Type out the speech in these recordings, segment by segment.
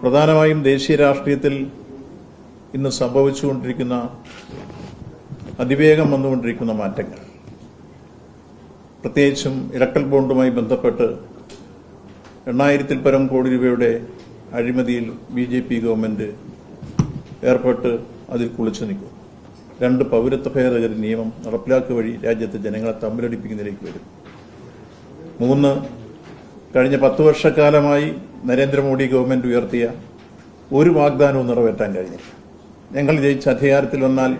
പ്രധാനമായും ദേശീയ രാഷ്ട്രീയത്തിൽ ഇന്ന് സംഭവിച്ചുകൊണ്ടിരിക്കുന്ന അതിവേഗം വന്നുകൊണ്ടിരിക്കുന്ന മാറ്റങ്ങൾ. പ്രത്യേകിച്ചും ഇലക്ട്രൽ ബോണ്ടുമായി ബന്ധപ്പെട്ട് എണ്ണായിരത്തിൽ പരം കോടി രൂപയുടെ അഴിമതിയിൽ ബി ജെ പി ഗവൺമെന്റ് ഏർപ്പെട്ട് അതിൽ കുളിച്ചു നിൽക്കും. രണ്ട് പൗരത്വ ഭേദഗതി നിയമം നടപ്പിലാക്കുക വഴി രാജ്യത്തെ ജനങ്ങളെ തമ്മിലടിപ്പിക്കുന്നതിലേക്ക് വരും. മൂന്ന് കഴിഞ്ഞ പത്ത് വർഷക്കാലമായി നരേന്ദ്രമോദി ഗവൺമെന്റ് ഉയർത്തിയ ഒരു വാഗ്ദാനവും നിറവേറ്റാൻ കഴിഞ്ഞില്ല. ഞങ്ങൾ ജയിച്ച അധികാരത്തിൽ വന്നാൽ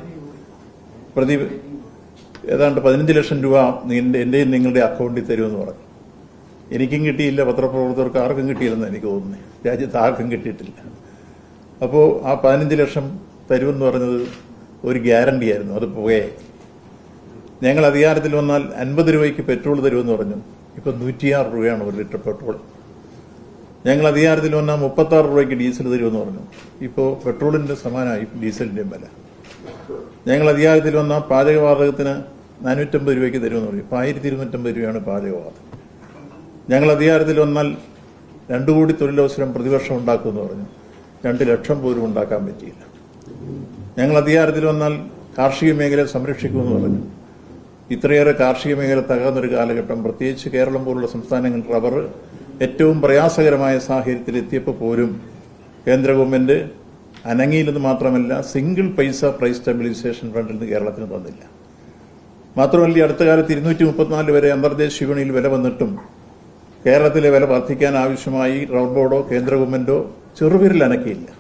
പ്രതി ഏതാണ്ട് പതിനഞ്ച് ലക്ഷം രൂപ എന്റെയും നിങ്ങളുടെ അക്കൗണ്ടിൽ തരുമെന്ന് പറഞ്ഞു. എനിക്കും കിട്ടിയില്ല പത്രപ്രവർത്തകർക്ക് ആർക്കും കിട്ടിയില്ലെന്ന് എനിക്ക് തോന്നുന്നു രാജ്യത്ത് ആർക്കും കിട്ടിയിട്ടില്ല. അപ്പോൾ ആ പതിനഞ്ച് ലക്ഷം തരുമെന്ന് പറഞ്ഞത് ഒരു ഗ്യാരണ്ടി ആയിരുന്നു. അത് പുകയായി. ഞങ്ങൾ അധികാരത്തിൽ വന്നാൽ അൻപത് രൂപയ്ക്ക് പെട്രോൾ തരുമെന്ന് പറഞ്ഞു. ഇപ്പൊ നൂറ്റിയാറ് രൂപയാണ് ഒരു ലിറ്റർ പെട്രോൾ. ഞങ്ങൾ അധികാരത്തിൽ വന്നാൽ മുപ്പത്തി ആറ് രൂപയ്ക്ക് ഡീസൽ തരുമെന്ന് പറഞ്ഞു. ഇപ്പോൾ പെട്രോളിന്റെ സമാനമായി ഡീസലിന്റെയും വില. ഞങ്ങൾ അധികാരത്തിൽ വന്നാൽ പാചകവാതകത്തിന് നാനൂറ്റമ്പത് രൂപയ്ക്ക് തരുമെന്ന് പറഞ്ഞു. ഇപ്പോൾ ആയിരത്തി ഇരുന്നൂറ്റമ്പത് രൂപയാണ് പാചകവാതകം. ഞങ്ങൾ അധികാരത്തിൽ വന്നാൽ രണ്ടു കോടി തൊഴിലവസരം പ്രതിവർഷം ഉണ്ടാക്കുമെന്ന് പറഞ്ഞു. രണ്ട് ലക്ഷം പോലും ഉണ്ടാക്കാൻ പറ്റിയില്ല. ഞങ്ങൾ അധികാരത്തിൽ വന്നാൽ കാർഷിക മേഖലയെ സംരക്ഷിക്കുമെന്ന് പറഞ്ഞു. ഇത്രയേറെ കാർഷിക മേഖല തകർന്നൊരു കാലഘട്ടം. പ്രത്യേകിച്ച് കേരളം പോലുള്ള സംസ്ഥാനങ്ങൾ റബ്ബർ ഏറ്റവും പ്രയാസകരമായ സാഹചര്യത്തിൽ എത്തിയപ്പോൾ പോലും കേന്ദ്ര ഗവൺമെന്റ് അനങ്ങിയില്ലെന്ന് മാത്രമല്ല സിംഗിൾ പൈസ പ്രൈസ് സ്റ്റെബിലൈസേഷൻ ഫണ്ടിൽ നിന്ന് കേരളത്തിന് തന്നില്ല. മാത്രമല്ല ഈ അടുത്ത കാലത്ത് ഇരുന്നൂറ്റി മുപ്പത്തിനാല് വരെ അന്തർദേശീയ വിപണിയിൽ വില വന്നിട്ടും കേരളത്തിലെ വില വർദ്ധിക്കാൻ ആവശ്യമായി റബ്ബർ ബോർഡോ കേന്ദ്ര ഗവൺമെന്റോ ചെറുവിരൽ അനക്കിയില്ല.